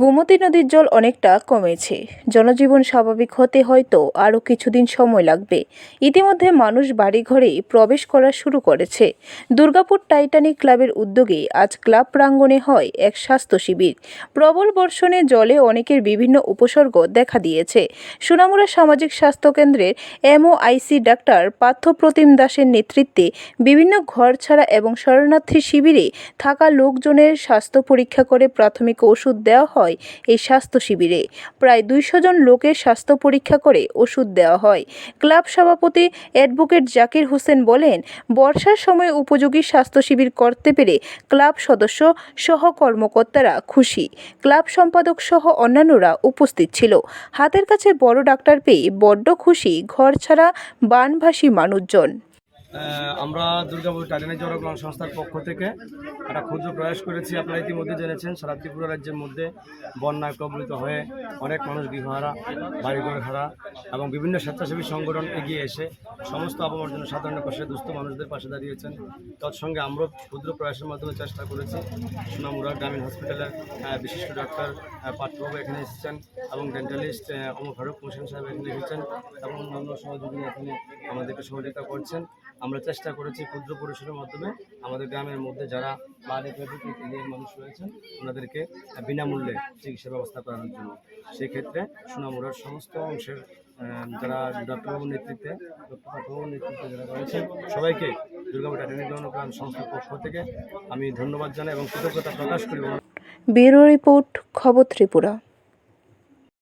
গোমতী নদীর জল অনেকটা কমেছে। জনজীবন স্বাভাবিক হতে হয়তো আরও কিছুদিন সময় লাগবে। ইতিমধ্যে মানুষ বাড়ি বাড়িঘরে প্রবেশ করা শুরু করেছে। দুর্গাপুর টাইটানিক ক্লাবের উদ্যোগে আজ ক্লাব প্রাঙ্গণে হয় এক স্বাস্থ্য শিবির। প্রবল বর্ষণে জলে অনেকের বিভিন্ন উপসর্গ দেখা দিয়েছে। সোনামুড়া সামাজিক স্বাস্থ্য কেন্দ্রের এমওআইসি ডাক্তার পার্থপ্রতিম দাসের নেতৃত্বে বিভিন্ন ঘর ছাড়া এবং শরণার্থী শিবিরে থাকা লোকজনের স্বাস্থ্য পরীক্ষা করে প্রাথমিক ওষুধ দেওয়া হয়। এই স্বাস্থ্য শিবিরে। প্রায় দুইশো জন লোকের স্বাস্থ্য পরীক্ষা করে ওষুধ দেওয়া হয়। ক্লাব সভাপতি অ্যাডভোকেট জাকির হোসেন বলেন, বর্ষার সময় উপযোগী স্বাস্থ্য শিবির করতে পেরে ক্লাব সদস্য সহ কর্মকর্তারা খুশি। ক্লাব সম্পাদক সহ অন্যান্যরা উপস্থিত ছিল। হাতের কাছে বড় ডাক্তার পেয়ে বড্ড খুশি, ঘর ছাড়া বানভাসী মানুষজন। আমরা দুর্গাপুর টাটানি জনগণ সংস্থার পক্ষ থেকে একটা ক্ষুদ্র প্রয়াস করেছি। আপনারা ইতিমধ্যে জেনেছেন, সারা ত্রিপুরা রাজ্যের মধ্যে বন্যায় কবলিত হয়ে অনেক মানুষ গৃহহারা বাড়িঘর হারা এবং বিভিন্ন স্বেচ্ছাসেবী সংগঠন এগিয়ে এসে সমস্ত অপমর্জন সাধারণের পাশে দুস্থ মানুষদের পাশে দাঁড়িয়েছেন। তৎসঙ্গে আমরা ক্ষুদ্র প্রয়াসের মাধ্যমে চেষ্টা করেছি। সোনামুড়া গ্রামীণ হসপিটালের বিশিষ্ট ডাক্তার পার্থবাবু এখানে এসেছেন এবং ডেন্টালিস্ট অমর ফারুক হোসেন সাহেব এখানে এসেছেন এবং অন্যান্য সহযোগী এখানে আমাদেরকে সহযোগিতা করছেন। আমরা চেষ্টা করেছি ক্ষুদ্র পরিসরের মাধ্যমে আমাদের গ্রামের মধ্যে যারা এরিয়ার মানুষ রয়েছেন, ওনাদেরকে বিনামূল্যে চিকিৎসা ব্যবস্থা করানোর জন্য। সেক্ষেত্রে সুনামুরার সমস্ত অংশের যারা ডক্টরবাবুর নেতৃত্বে ডক্টর নেতৃত্বে যারা রয়েছেন, সবাইকে দুর্গাপুর টাটানি জনপ্রাণ সংস্থার পক্ষ থেকে আমি ধন্যবাদ জানাই এবং কৃতজ্ঞতা প্রকাশ করি। ব্যুরো রিপোর্ট, খবর ত্রিপুরা।